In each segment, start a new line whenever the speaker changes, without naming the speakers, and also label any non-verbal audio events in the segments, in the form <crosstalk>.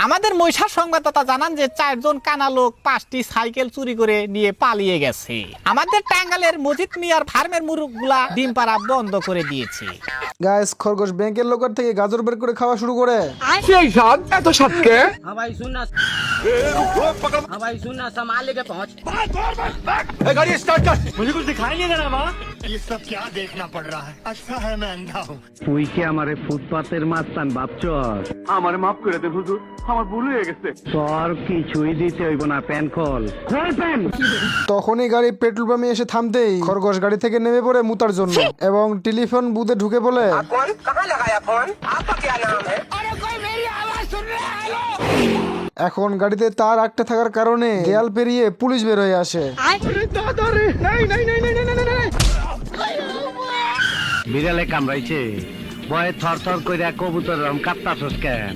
আমাদের মহিষার সংবাদদাতা জানান যে চারজন কানা লোক পাঁচটি সাইকেল চুরি করে নিয়ে পালিয়ে গেছে আমাদের টাঙ্গালের মজিদ মিয়ার ফার্মের মুরগগুলা ডিম পাড়া বন্ধ করে দিয়েছে
গাইস খরগোশ ব্যাংকের লোকার থেকে গাজর বের করে খাওয়া শুরু করে
সেই স্বাদ এত স্বাদকে
हाँ भाई सुनना हाँ भाई सुनना संभाल लेके पहुंच
গাড়ি স্টার্ট কর
ये सब क्या देखना पड़ रहा है अच्छा है मैं अंधा हूँ
তুই কি আমারে ফুটপাতের মাস্তান ভাবছস
আমার মাফ করে দেন হুজুর আমার ভুল হয়ে গেছে
তোর কিছুই দিতে হইব না প্যান খোল খোল প্যান
তখনই গাড়ি পেট্রোল পাম্পে এসে থামতেই খরগোশ গাড়ি থেকে নেমে পড়ে মুতার জন্য এবং টেলিফোন বুথে ঢুকে বলে
कौन कहाँ लगाया फोन आपका क्या नाम है
এখন গাড়িতে তার আটকে থাকার কারণে দেয়াল পেরিয়ে পুলিশ বের হয়ে আসে
বিড়ালে কামড়াইছে। ভয়ে থর থর কইরা কবুতর রম কাঁপতাছস কেন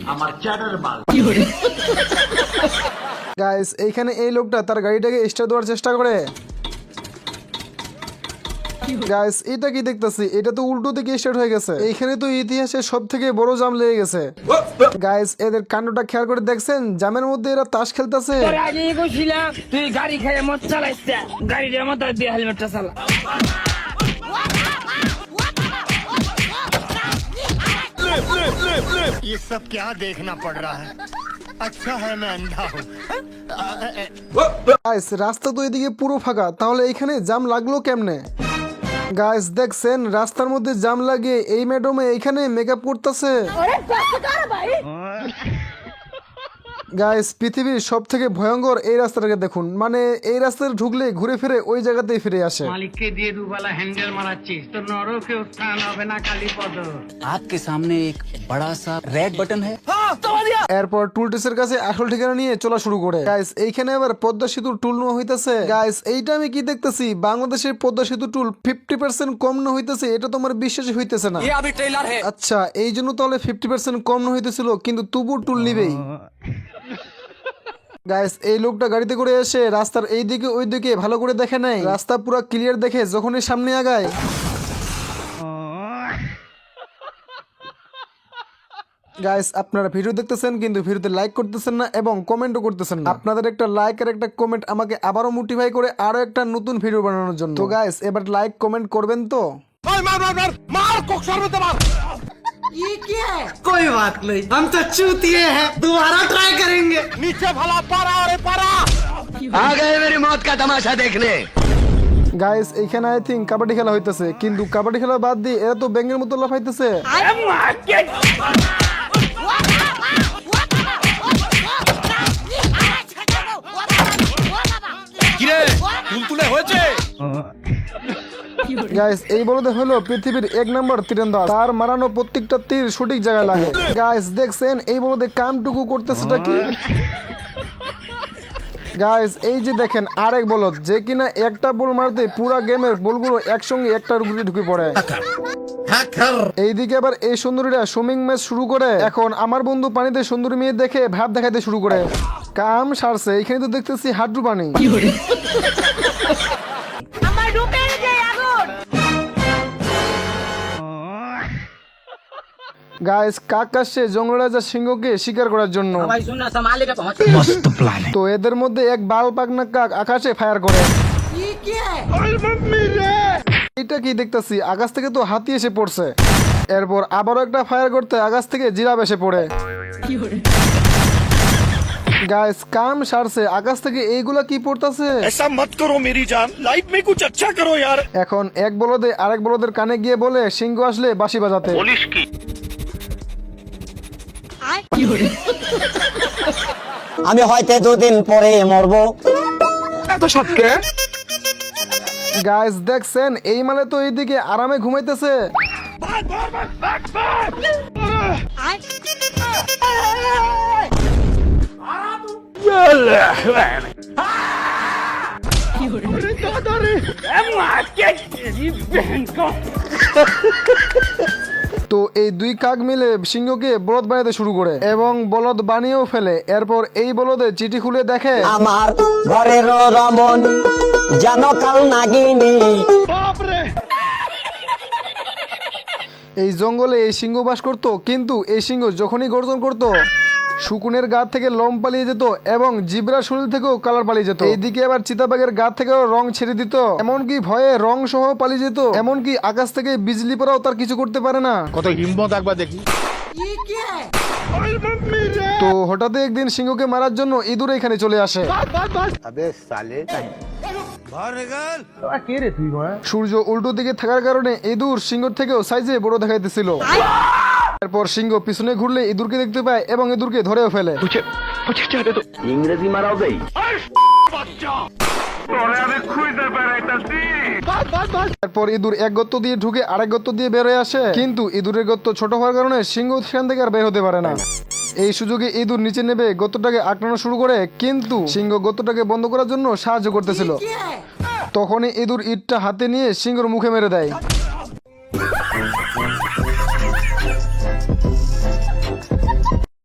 গাইস এইখানে এই লোকটা তার গাড়িটাকে স্টার্ট দেওয়ার চেষ্টা করে। গাইস এটা কি দেখতেছি? এটা তো উল্টো দিকে স্টার্ট হয়ে গেছে। এইখানে তো ইতিহাসে সব থেকে বড় জাম লেগে গেছে। গাইস এদের কাণ্ডটা খেয়াল করে দেখছেন? জামের মধ্যে এরা তাস খেলতেছে।
তুই গাড়ি খাইয়ে মত চালাইছ গাড়িটা মত দিয়ে হেলমেটটা চালা।
ये सब क्या देखना पड़ रहा है अच्छा है मैं अंधा हूँ
গাইস রাস্তা তো এদিকে পুরো ফাঁকা তাহলে এইখানে জাম লাগলো কেমনে গাইস দেখছেন রাস্তার মধ্যে জাম লাগিয়ে এই ম্যাডামে এইখানে মেকআপ করতেছে গাইস পৃথিবীর সব থেকে ভয়ঙ্কর এই রাস্তাটাকে দেখুন মানে এই রাস্তায় ঢুকলে ঘুরে ফিরে ওই জায়গাতেই ফিরে আসে
মালিককে দিয়ে দুবেলা হ্যান্ডেল মারাচ্ছিস তোর নরকেও স্থান হবে না কালীপদ
आपके सामने एक बड़ा सा रेड बटन है
এরপর টুলটিসের কাছে আসল ঠিকানা নিয়ে চলা শুরু করে গাইস এইখানে আবার পদ্মা সেতুর টুল নেওয়া হইতেছে গাইস এইটা আমি কি দেখতেছি বাংলাদেশের পদ্মা সেতু টুল ফিফটি পার্সেন্ট কম না হইতেছে এটা তোমার বিশ্বাসই হইতেছে না
अभी ट्रेलर है
আচ্ছা এই জন্য তাহলে ফিফটি পার্সেন্ট কম না হইতেছিল কিন্তু তবু টুল নিবেই গাইস এই লোকটা গাড়িতে করে এসে রাস্তার এই দিকে ওই দিকে ভালো করে দেখে নাই। রাস্তা পুরো ক্লিয়ার দেখে যখনই সামনে আগায়। গাইস আপনারা ভিডিও দেখতেছেন, কিন্তু ভিডিওতে লাইক করতেছেন না এবং কমেন্টও করতেছেন না। আপনাদের একটা লাইক আর একটা কমেন্ট আমাকে আবারও মোটিফাই করে আরও একটা নতুন ভিডিও বানানোর জন্য। তো গাইস এবার লাইক কমেন্ট করবেন তো?
মার মার মার মার কোক সর্বতে মার
कोई बात नहीं हम तो चूतिए हैं दोबारा ट्राई करेंगे
নিচে ভালা পারা আরে পারা
आ गए मेरी मौत का तमाशा देखने
গাইস এইখানে আই থিঙ্ক কাবাডি খেলা হইতেছে কিন্তু কাবাডি খেলা বাদ দিয়ে এরা তো ব্যাঙের মতো লাফাইতেছে গাইস এই বলতে হলো পৃথিবীর এক নম্বর তীরন্দাজ। তার মারানো প্রত্যেকটা তীর সঠিক জায়গায় লাগে। গাইস দেখছেন? এই বলতে কামটুকু করতেছেটা কি? গাইস এই যে দেখেন, আরেক বলদ, যে কিনা একটা বল মারতে পুরা গেমের বলগুলো একসঙ্গে একটা রুগী ঢুকে পড়ে। এইদিকে আবার এই সুন্দরীরা সুইমিং ম্যাচ শুরু করে। এখন আমার বন্ধু পানিতে সুন্দরী মেয়ে দেখে ভাব দেখাতে শুরু করে। কাম সারছে এখানে তো দেখতেছি হাড্ডু পানি। গাইস কাক আসছে জঙ্গলরাজা সিংহকে শিকার করার জন্য। তো এদের মধ্যে এক বাল পাকনা কাক আকাশে ফায়ার করে। এটা কি দেখতেছি? আকাশ থেকে তো হাতি এসে পড়ছে। এরপর আবারও একটা ফায়ার করতে আকাশ থেকে জিরাব এসে পড়ে। গাইস কাম সারছে। আকাশ থেকে এইগুলা কি পড়তাছে?
এসা মত করো মেরি জান লাইফ মে কুছ আচ্ছা করো ইয়ার
এখন এক বলদে আরেক বলদের কানে গিয়ে বলে সিংহ আসলে বাঁশি বাজাতে। বলিস কি? <laughs>
আমি হয়তো দুদিন পরে মরবো।
এত স্বাদকে
গাইস দেখছেন এই মালে তো এইদিকে আরামে ঘুমাইতেছে। <laughs> তো এই দুই কাক মিলে সিংহকে বলদ বানাতে শুরু করে এবং বলদ বানিয়েও ফেলে। এরপর এই বলদে চিঠি খুলে দেখে
আমার ঘরের রমন যেন কাল নাগিনী।
এই জঙ্গলে এই সিংহ বাস করতো কিন্তু এই সিংহ যখনই গর্জন করতো শুকুনের গা থেকে লোম পালিয়ে যেত এবং জিব্রা শরীর থেকেও কালার পালিয়ে যেত। এইদিকে আবার চিতাবাঘের গা থেকেও রং ছেড়ে দিত। এমনকি ভয়ে রং সহ পালিয়ে যেত। এমনকি আকাশ থেকে বিজলি পড়াও তার কিছু করতে পারে না।
কত হিম্মত একবার দেখি
তো হঠাৎ একদিন সিংহকে মারার জন্য ইঁদুর এখানে চলে আসে। সূর্য উল্টো দিকে থাকার কারণে ইঁদুর সিংহর থেকেও সাইজে বড় দেখাইতেছিল। এরপর সিংহ পিছনে ঘুরলে ইঁদুরকে দেখতে পায় এবং ইঁদুরকে ধরেও ফেলে।
ইংরেজি মারাও দেই।
তারপর ইঁদুর এক গত্ত দিয়ে ঢুকে আরেক গত্ত দিয়ে বের হয়ে আসে। কিন্তু ইঁদুরের গত্ত ছোট হওয়ার কারণে সিংহ সেখান থেকে আর বের হতে পারে না। এই সুযোগে ইঁদুর নিচে নেবে গত্তটাকে আটকানো শুরু করে কিন্তু সিংহ গত্তটাকে বন্ধ করার জন্য সাহায্য করতেছিল। তখনই ইঁদুর ইটটা হাতে নিয়ে সিংহর মুখে মেরে দেয়।